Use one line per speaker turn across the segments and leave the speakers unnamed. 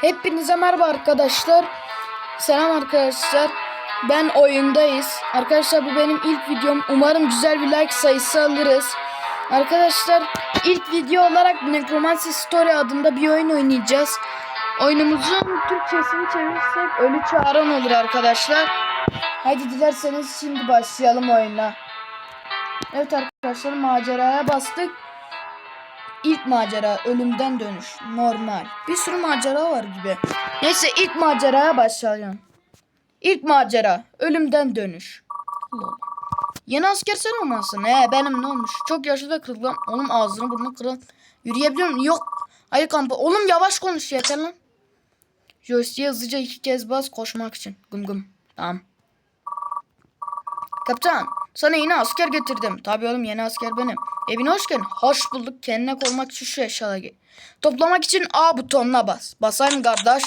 Hepinize merhaba arkadaşlar. Selam arkadaşlar. Ben oyundayız. Arkadaşlar bu benim ilk videom. Umarım güzel bir like sayısı alırız. Arkadaşlar ilk video olarak Necromancy Story adında bir oyun oynayacağız. Oyunumuzun Türkçesini çevirirsek Ölü Çağıran olur arkadaşlar. Haydi dilerseniz şimdi başlayalım oyuna. Evet arkadaşlar maceraya bastık. İlk macera ölümden dönüş. Normal. Bir sürü macera var gibi. Neyse ilk maceraya başlayalım. İlk macera ölümden dönüş. Allah Allah. Yeni asker sen olmasın. He benim ne olmuş? Çok yaşlı ve kırılan. Oğlum ağzını burnunu kırılan. Yürüyebiliyor musun? Yok. Hayır kampı. Oğlum yavaş konuş yeter lan. Joystick'e hızlıca iki kez bas koşmak için. Gım gım. Tamam. Kaptan sana yeni asker getirdim. Tabii oğlum yeni asker benim. Evine hoş geldin. Hoş bulduk. Kendine korumak için şu eşyaları giy. Toplamak için A butonuna bas. Basayım kardeş.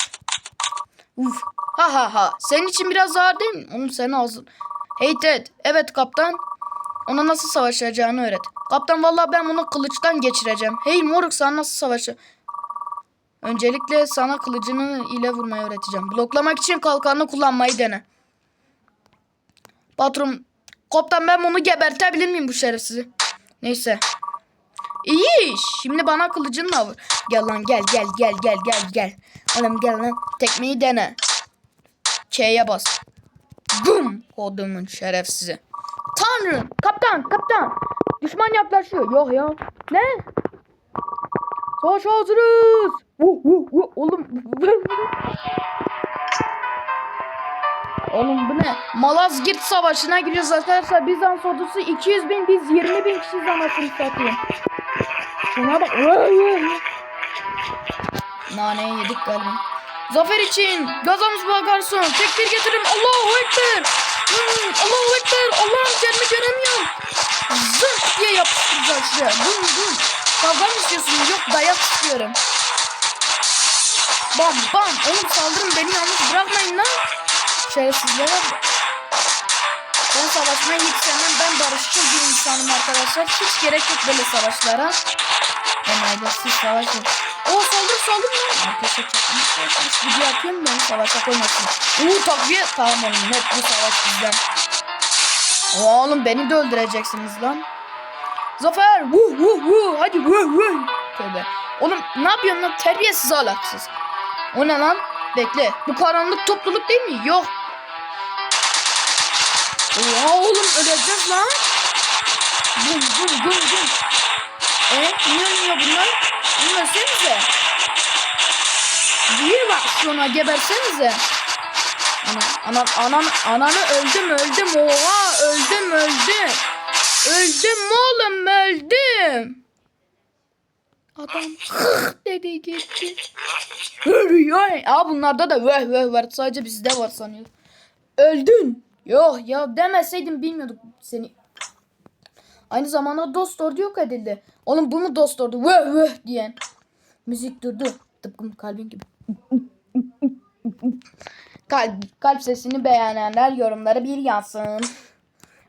Uf. Ha ha ha. Senin için biraz ağır değil mi? Oğlum senin ağzın. Hey Ted. Evet kaptan. Ona nasıl savaşacağını öğret. Kaptan vallahi ben onu kılıçtan geçireceğim. Hey moruk sen nasıl savaşı? Öncelikle sana kılıcını ile vurmayı öğreteceğim. Bloklamak için kalkanını kullanmayı dene. Patron, kaptan ben bunu gebertebilir miyim bu şerefsizi? Neyse. İyi iş. Şimdi bana kılıcınla vur. Gel lan gel gel gel gel gel gel. Oğlum gel lan. Tekmeyi dene. K'ye bas. Gum. Kodumun şerefsizi. Tanrım. Kaptan kaptan. Düşman yaklaşıyor. Yok ya. Ne? Savaş hazırız. Vuh vuh vuh. Oğlum. Oğlum bu ne? Malazgirt Savaşı'na giriyoruz arkadaşlar. Bizans ordusu 200 bin, biz 20 bin kişiyiz anasını satayım. Şuna bak. Naneyi yedik galiba. Zafer için gazamız bakarsın. Tekbir getirin. Allahu Ekber. Hmm, Allahu Ekber. Allah'ım kendimi göremiyorum. Zırt diye yapıştıracağız şuraya. Dur dur. Kavga mı istiyorsun? Yok dayak istiyorum. Bam bam. Oğlum saldırın beni yalnız bırakmayın lan. Şerefsizlere bak. Ben savaşmayı hiç sevmem. Ben barışçıl bir insanım arkadaşlar. Hiç gerek yok böyle savaşlara. Enayilersiz savaşın. Oo saldır saldır lan. Arkadaşlar çakmış Video yapıyorum beni savaşa koymasın. Uuu takviye. Tamam oğlum net bu savaş bizden. Oğlum beni de öldüreceksiniz lan. Zafer. Vuh vuh vuh. Hadi vuh vuh. Tövbe. Oğlum ne yapıyorsun lan? Terbiyesiz alaksız. O ne lan? Bekle. Bu karanlık topluluk değil mi? Yok. Oha oğlum öleceğiz lan. Bum bum bum bum. E niye ölmüyor bunlar? Ölmesenize. Bir bak şuna gebersenize. Ana, ana, anan, ananı öldüm öldüm. Oha öldüm öldüm. Öldüm oğlum öldüm. Adam dedi gitti. Ölüyor. Aa bunlarda da veh veh var. Sadece bizde var sanıyor. Öldün. Yok ya demeseydim bilmiyorduk seni. Aynı zamanda dost ordu yok edildi. Oğlum bu mu dost ordu? Veh veh diyen. Müzik durdu. Tıpkı kalbin gibi. Kalp, kalp sesini beğenenler yorumlara bir yazsın.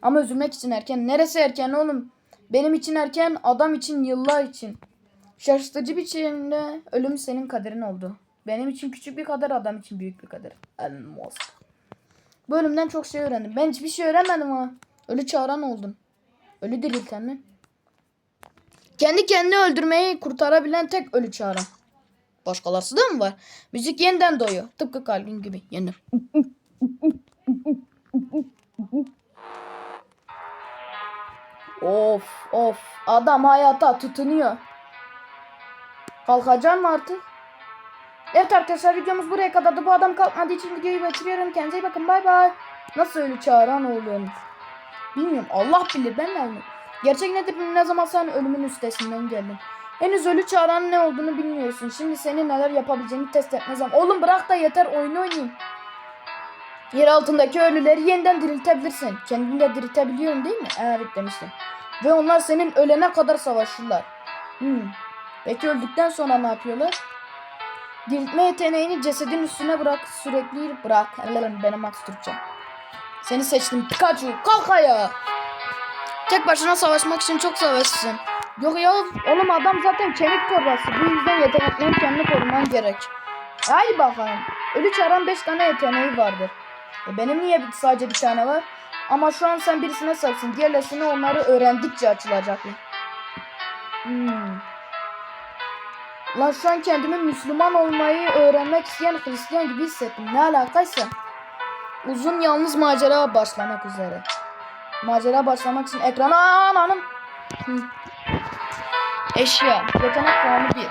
Ama üzülmek için erken. Neresi erken oğlum? Benim için erken, adam için yıllar için. Şaşırtıcı biçimde ölüm senin kaderin oldu. Benim için küçük bir kader, adam için büyük bir kader. Elmas. Bu ölümden çok şey öğrendim. Ben hiçbir şey öğrenmedim ha. Ölü çağıran oldum. Ölü dirilten mi? Kendi kendini öldürmeyi kurtarabilen tek ölü çağıran. Başkaları da mı var? Müzik yeniden doğuyor. Tıpkı kalbin gibi. Yenir. of of. Adam hayata tutunuyor. Kalkacak mı artık? Evet arkadaşlar videomuz buraya kadardı. Bu adam kalkmadığı için videoyu bitiriyorum. Kendinize iyi bakın. Bay bay. Nasıl ölü çağıran oğlum? Bilmiyorum. Allah bilir. Ben de. Gerçek nedir ne zaman sen ölümün üstesinden geldin. Henüz ölü çağıran ne olduğunu bilmiyorsun. Şimdi senin neler yapabileceğini test etme zaman. Oğlum bırak da yeter oyunu oynayayım. Yer altındaki ölüleri yeniden diriltebilirsin. Kendini de diriltebiliyorum değil mi? Evet demiştim. Ve onlar senin ölene kadar savaşırlar. Hmm. Peki öldükten sonra ne yapıyorlar? Diriltme yeteneğini cesedin üstüne bırak. Sürekli bırak. Ellerim benim Max Türkçe. Seni seçtim Pikachu. Kalk ayağa. Tek başına savaşmak için çok savaşsın. Yok ya oğlum adam zaten kemik torbası. Bu yüzden yeteneklerini kendini koruman gerek. Haydi bakalım. Ölü çağıran 5 tane yeteneği vardır. E benim niye sadece bir tane var? Ama şu an sen birisine sahipsin. Diğerlerini onları öğrendikçe açılacaklar. Hmm. Lan şu an kendimi Müslüman olmayı öğrenmek isteyen Hristiyan gibi hissettim. Ne alakaysa. Uzun yalnız macera başlamak üzere. Macera başlamak için ekrana ananım. Hı. Eşya. Yetenek puanı 1.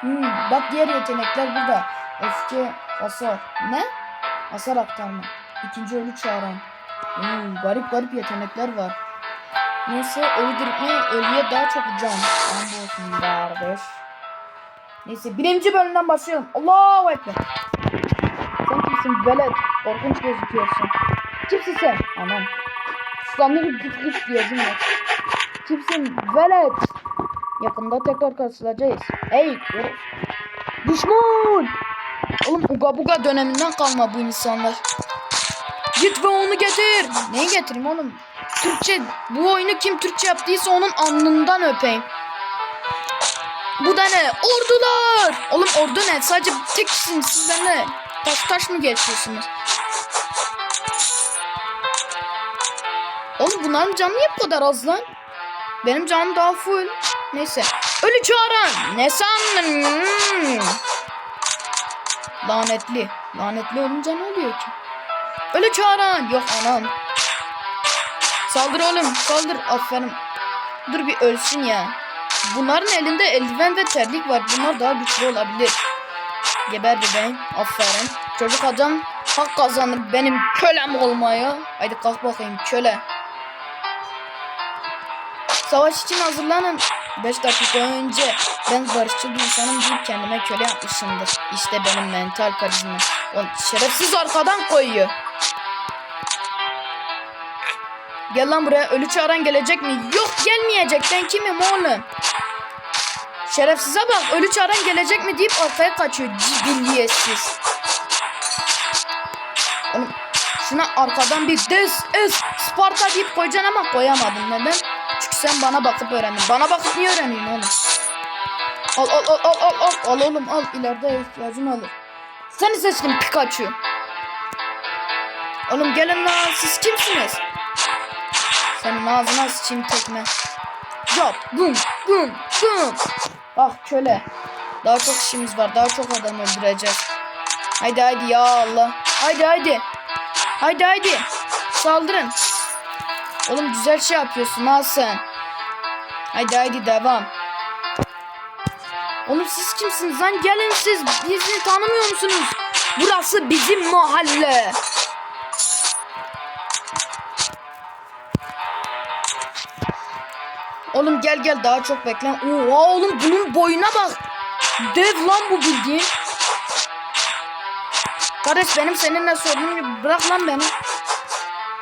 Hmm, bak diğer yetenekler burada. Öfke, hasar. Ne? Hasar aktarma. İkinci ölü çağıran. Hmm, garip garip yetenekler var. Neyse ölü diriltme ölüye daha çok can. Can bu olsun kardeş. Neyse birinci bölümden başlayalım. Allahu Ekber. Sen kimsin velet? Korkunç gözüküyorsun. Kimsin sen? Anam. Susamları gitmiş diyeceğim ya. Kimsin velet? Yakında tekrar karşılaşacağız. Hey! Düşman! Oğlum uga buga döneminden kalma bu insanlar. Git ve onu getir. Neyi getireyim oğlum? Türkçe, bu oyunu kim Türkçe yaptıysa onun alnından öpeyim. Bu da ne? Ordular! Oğlum ordu ne? Sadece tek kişisiniz. Siz benimle taş taş mı geçiyorsunuz? Oğlum bunların canı niye bu kadar az lan? Benim canım daha full. Neyse. Ölü çağıran. Ne sandın? Hmm. Lanetli. Lanetli olunca ne oluyor ki? Ölü çağıran. Yok anam. Saldır oğlum. Saldır. Aferin. Dur bir ölsün ya. Bunların elinde eldiven ve terlik var. Bunlar daha güçlü olabilir. Geber bebeğim. Aferin. Çocuk adam hak kazanır benim kölem olmaya. Haydi kalk bakayım köle. Savaş için hazırlanın. 5 dakika önce ben barışçıl bir insanım deyip kendime köle yapmışımdır. İşte benim mental karizma. O şerefsiz arkadan koyuyor. Gel lan buraya ölü çağıran gelecek mi? Yok gelmeyecek ben kimim oğlum? Şerefsize bak ölü çağıran gelecek mi deyip arkaya kaçıyor cibilliyetsiz. Oğlum şuna arkadan bir des es Sparta deyip koyacaksın ama koyamadın neden? Çünkü sen bana bakıp öğrendin. Bana bakıp niye öğrendin oğlum? Al al al al al al al oğlum al ileride ihtiyacım olur. Seni seçtim Pikachu. Oğlum gelin lan siz kimsiniz? Senin ağzına sıçayım tekme. Yap bum bum bum. Ah köle. Daha çok işimiz var. Daha çok adam öldüreceğiz. Haydi haydi ya Allah. Haydi haydi. Haydi haydi. Saldırın. Oğlum güzel şey yapıyorsun ha sen. Haydi haydi devam. Oğlum siz kimsiniz lan? Gelin siz. Bizi tanımıyor musunuz? Burası bizim mahalle. Oğlum gel gel daha çok bekle. Oha oğlum bunun boyuna bak. Dev lan bu bildiğin. Kardeş benim seninle sorunum yok. Bırak lan beni.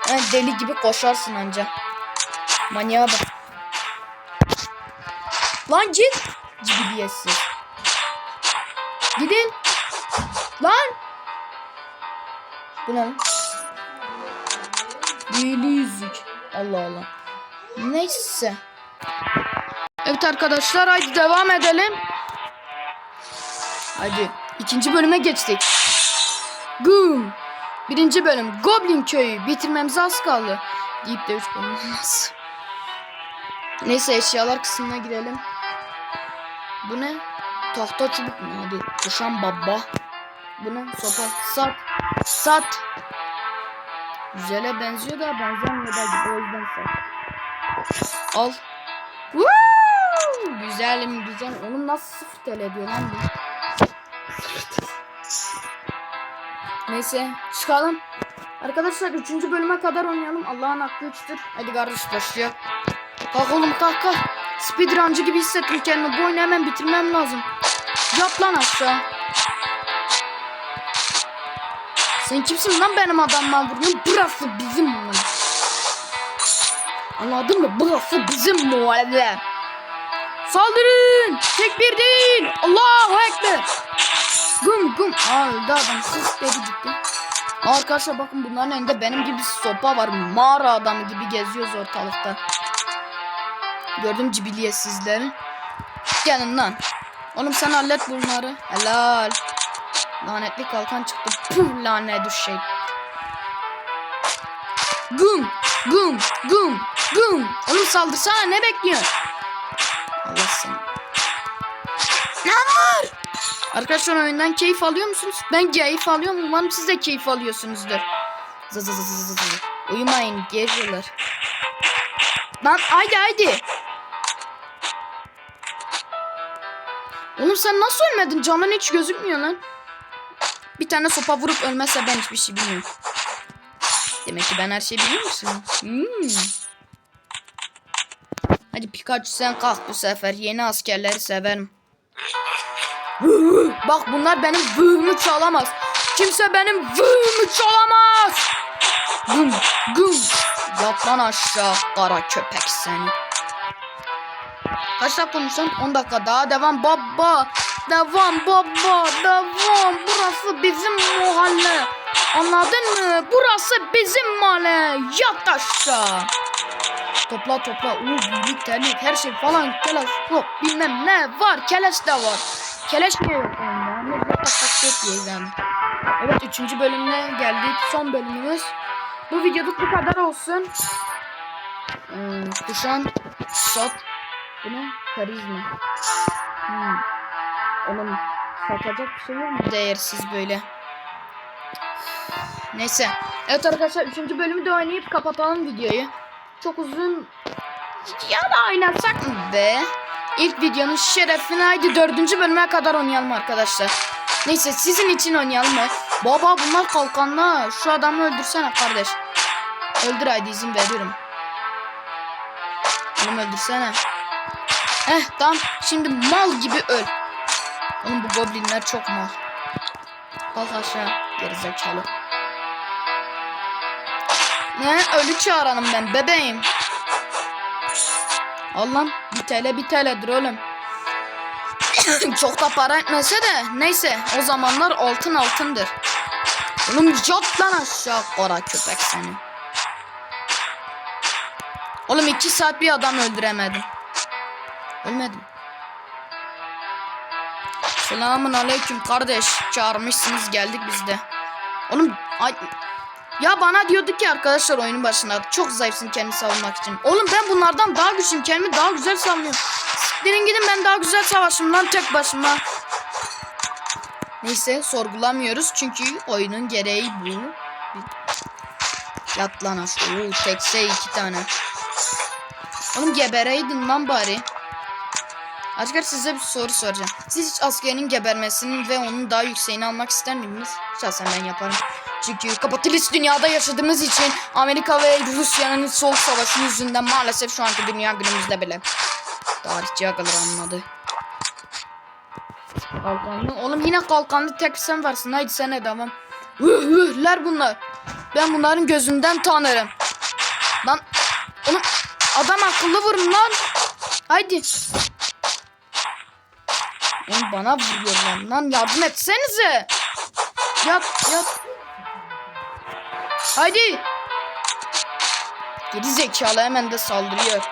Yani deli gibi koşarsın anca. Manyağa bak. Lan git. Cibiliyetsiz. Gidin. Lan. Bu ne lan? Büyülü yüzük. Allah Allah. Neyse. Evet arkadaşlar haydi devam edelim. Hadi ikinci bölüme geçtik. Gum. Birinci bölüm Goblin köyü bitirmemize az kaldı. Deyip de 3 bölüm. Neyse eşyalar kısmına girelim. Bu ne? Tahta çubuk mu? Hadi kuşan baba. Bu ne? Sopa. Sat. Sat. Güzele benziyor da benzemiyor da o yüzden sat. Al. Woo! Güzelim güzel. Oğlum nasıl sıfır TL ediyor lan bu? Neyse çıkalım. Arkadaşlar 3. bölüme kadar oynayalım. Allah'ın aklı üçtür. Hadi kardeş başlıyor. Kalk oğlum kalk kalk. Speedruncı gibi hissettim kendimi. Bu oyunu hemen bitirmem lazım. Yat lan aşağı. Sen kimsin lan benim adamla vurdun? Burası bizim mahalle. Anladın mı? Burası bizim mahalle. Saldırın! Tek bir değil. Allahu Ekber. Gum gum. Aa öldü adam. Hıh dedi gitti. Arkadaşlar bakın bunların elinde benim gibi sopa var. Mağara adamı gibi geziyoruz ortalıkta. Gördüm cibiliyetsizleri. Gelin lan. Oğlum sen hallet bunları. Helal. Lanetli kalkan çıktı. Puh lanet düşey. Gum gum gum gum. Oğlum saldırsana ne bekliyorsun? Allah seni. Ne var? Arkadaşlar oyundan keyif alıyor musunuz? Ben keyif alıyorum. Umarım siz de keyif alıyorsunuzdur. Zı zı zı zı zı zı. Uyumayın geliyorlar. Lan haydi haydi. Oğlum sen nasıl ölmedin? Canın hiç gözükmüyor lan. Bir tane sopa vurup ölmezse ben hiçbir şey bilmiyorum. Demek ki ben her şeyi biliyor musun? Hmm. Hadi Pikachu sen kalk bu sefer. Yeni askerleri severim. Bak bunlar benim vığımı çalamaz. Kimse benim vığımı çalamaz. Güm güm. Yat lan aşağı kara köpek seni. Kaç dakika olmuş lan? 10 dakika daha devam baba. Devam baba. Devam. Burası bizim mahalle. Anladın mı? Burası bizim mahalle. Yat aşağı. Topla topla. Uuu büyük terlik her şey falan. Keleş hop bilmem ne var. Keleş de var. Keleş niye yok oyunda? Ne tak tak diye yani. Evet üçüncü bölümüne geldik. Son bölümümüz. Bu videoluk bu kadar olsun. Ee, kuşan sat. Bu ne? Karizma. Hmm. Oğlum satacak bir şey yok mu? Değersiz böyle. Neyse. Evet arkadaşlar 3. bölümü de oynayıp kapatalım videoyu. Çok uzun ya da oynatsak mı be? İlk videonun şerefine haydi 4. bölüme kadar oynayalım arkadaşlar. Neyse sizin için oynayalım? Baba bunlar kalkanlı. Şu adamı öldürsene kardeş. Öldür haydi izin veriyorum. Oğlum öldürsene. Eh tamam şimdi mal gibi öl. Oğlum bu goblinler çok mal. Kalk aşağı gerizekalı. Ne ölü çağıranım ben bebeğim. Al lan bir TL bir TL'dir oğlum. çok da para etmese de neyse o zamanlar altın altındır. Oğlum yat lan aşağı kara köpek seni. Oğlum iki saat bir adam öldüremedim. Ölmedim. Selamun aleyküm kardeş. Çağırmışsınız geldik biz de. Oğlum ay ya bana diyordu ki arkadaşlar oyunun başında çok zayıfsın kendini savunmak için. Oğlum ben bunlardan daha güçlüyüm kendimi daha güzel savunuyorum. Siktirin gidin ben daha güzel savaşım lan tek başıma. Neyse sorgulamıyoruz çünkü oyunun gereği bu. Yat lan. Oo, tekse iki tane. Oğlum gebereydin lan bari. Arkadaşlar size bir soru soracağım. Siz hiç askerinin gebermesini ve onun daha yükseğini almak ister miydiniz? Şahsen ben yaparım. Çünkü kapitalist dünyada yaşadığımız için Amerika ve Rusya'nın soğuk savaşı yüzünden maalesef şu anki dünya günümüzde bile. Tarihçi akılır anladı. Kalkanlı. Oğlum yine kalkanlı tek sen varsın. Haydi sen de devam. Hıhler bunlar. Ben bunların gözünden tanırım. Lan oğlum adam akıllı vurun lan. Haydi. Oğlum bana vuruyor lan. Lan yardım etsenize. Yat yat. Haydi. Geri zekalı hemen de saldırıyor.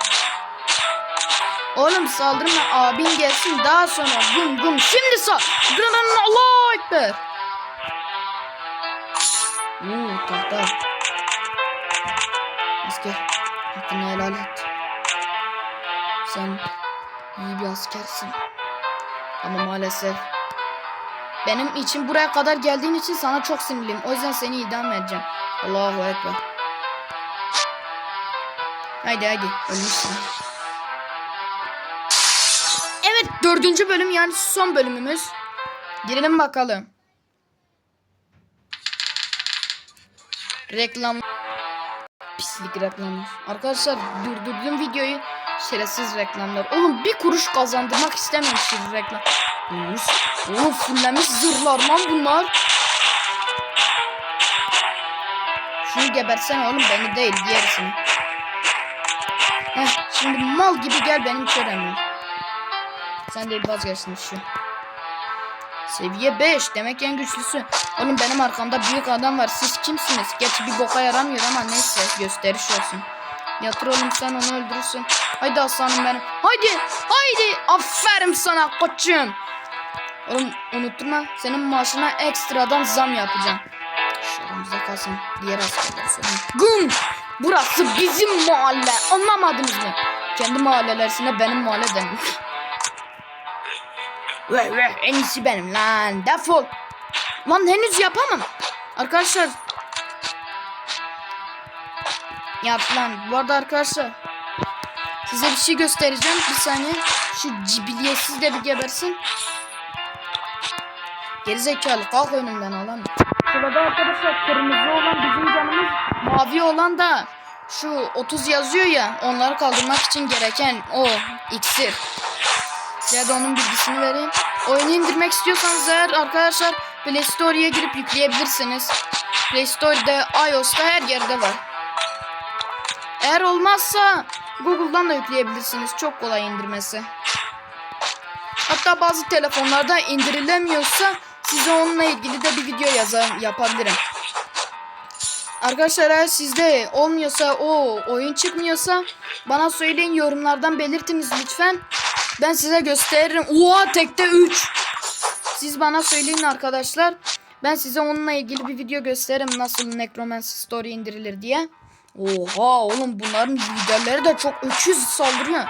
Oğlum saldırma abin gelsin daha sonra gum gum şimdi sal. Allah ekber. Uuu tahta. Asker hakkını helal et. Sen iyi bir askersin. Ama maalesef benim için buraya kadar geldiğin için sana çok sinirliyim. O yüzden seni idam edeceğim. Allahu Ekber. Haydi haydi ölmüşsün. Evet dördüncü bölüm yani son bölümümüz. Girelim bakalım. Reklam. Pislik reklamlar. Arkadaşlar durdurdum videoyu. Şerefsiz reklamlar. Oğlum bir kuruş kazandırmak istememişiz reklam. Oğlum, oğlum fullemiş zırhlar lan bunlar. Şunu gebersene oğlum beni değil diğerisini. Heh, şimdi mal gibi gel benim çöreme. Sen de vazgeçsin şu. Seviye 5 demek en güçlüsü. Oğlum benim arkamda büyük adam var. Siz kimsiniz? Gerçi bir boka yaramıyor ama neyse gösteriş olsun. Yatır oğlum sen onu öldürürsün. Haydi aslanım benim. Haydi. Haydi. Aferin sana koçum. Oğlum unutma senin maaşına ekstradan zam yapacağım. Şuramızda kalsın. Diğer askerler söyleyeyim. Güm! Burası bizim mahalle. Anlamadınız mı? Kendi mahallelersine benim mahalle denir. Ve ve en iyisi benim lan. Defol. Lan henüz yapamam. Arkadaşlar. Yap lan. Bu arada arkadaşlar. Size bir şey göstereceğim. Bir saniye. Şu cibiliyetsiz de bir gebersin. Gerizekalı kalk önümden alam. Şurada arkadaşlar kırmızı olan bizim canımız. Mavi olan da şu 30 yazıyor ya onları kaldırmak için gereken o iksir. Size de onun bilgisini vereyim. Oyunu indirmek istiyorsanız eğer arkadaşlar Play Store'ya girip yükleyebilirsiniz. Play Store'da, iOS'ta her yerde var. Eğer olmazsa Google'dan da yükleyebilirsiniz. Çok kolay indirmesi. Hatta bazı telefonlarda indirilemiyorsa size onunla ilgili de bir video yazar, yapabilirim. Arkadaşlar eğer sizde olmuyorsa o oyun çıkmıyorsa bana söyleyin yorumlardan belirtiniz lütfen. Ben size gösteririm. Oha tekte 3. Siz bana söyleyin arkadaşlar. Ben size onunla ilgili bir video gösteririm nasıl Necromancy Story indirilir diye. Oha oğlum bunların liderleri de çok öküz saldırıyor.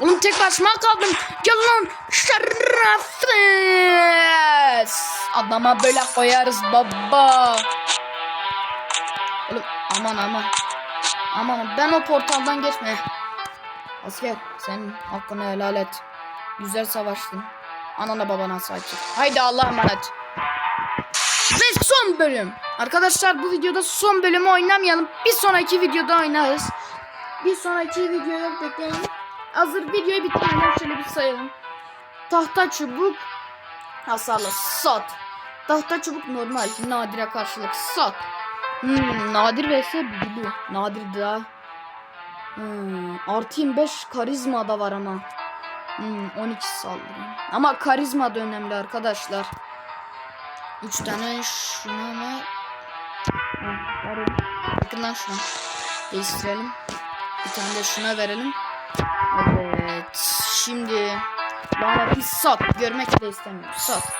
Oğlum tek başıma kaldım. Gel lan şerefsiz. Adama böyle koyarız baba. Oğlum aman aman. Aman ben o portaldan geçme. Asker sen hakkını helal et. Güzel savaştın. Anana babana sahip çık. Haydi Allah'a emanet. Ve son bölüm. Arkadaşlar bu videoda son bölümü oynamayalım. Bir sonraki videoda oynarız. Bir sonraki videoya bekleyelim. Hazır videoyu bitirmeden şöyle bir sayalım. Tahta çubuk hasarlı sat. Tahta çubuk normal nadire karşılık sat. Hmm, nadir vs büyülü. Nadir daha. Hmm, artı 25 karizma da var ama. Hmm, 12 saldırı. Ama karizma da önemli arkadaşlar. 3 tane var ya. Yakından şuna. Değiştirelim. Bir tane de şuna verelim. Evet. Şimdi lanetli sat. Görmek de istemiyorum. Sat.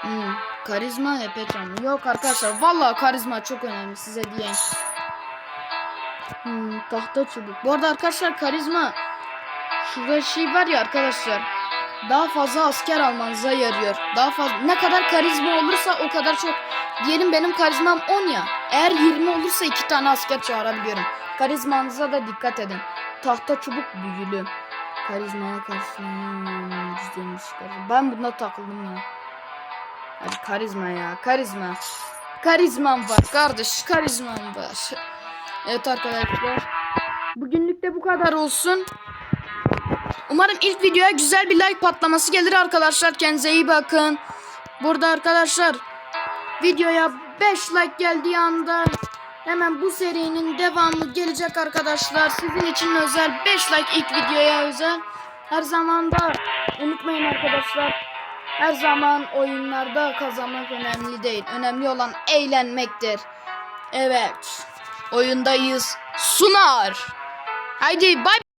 Hmm. Karizma canlı. Yok arkadaşlar. Vallahi karizma çok önemli size diyeyim. Hmm, tahta çubuk. Bu arada arkadaşlar karizma şurada şey var ya arkadaşlar. Daha fazla asker almanıza yarıyor. Daha fazla ne kadar karizma olursa o kadar çok. Diyelim benim karizmam 10 ya. Eğer 20 olursa 2 tane asker çağırabiliyorum. Karizmanıza da dikkat edin. Tahta çubuk büyülü. Karizmaya karşı. Ben bunda takıldım ya. Hadi karizma ya karizma. Karizmam var kardeş karizmam var. Evet arkadaşlar. Bugünlük de bu kadar olsun. Umarım ilk videoya güzel bir like patlaması gelir arkadaşlar. Kendinize iyi bakın. Burada arkadaşlar videoya 5 like geldiği anda hemen bu serinin devamı gelecek arkadaşlar. Sizin için özel 5 like ilk videoya özel. Her zaman da unutmayın arkadaşlar. Her zaman oyunlarda kazanmak önemli değil. Önemli olan eğlenmektir. Evet. Oyundayız. Sunar. Haydi bay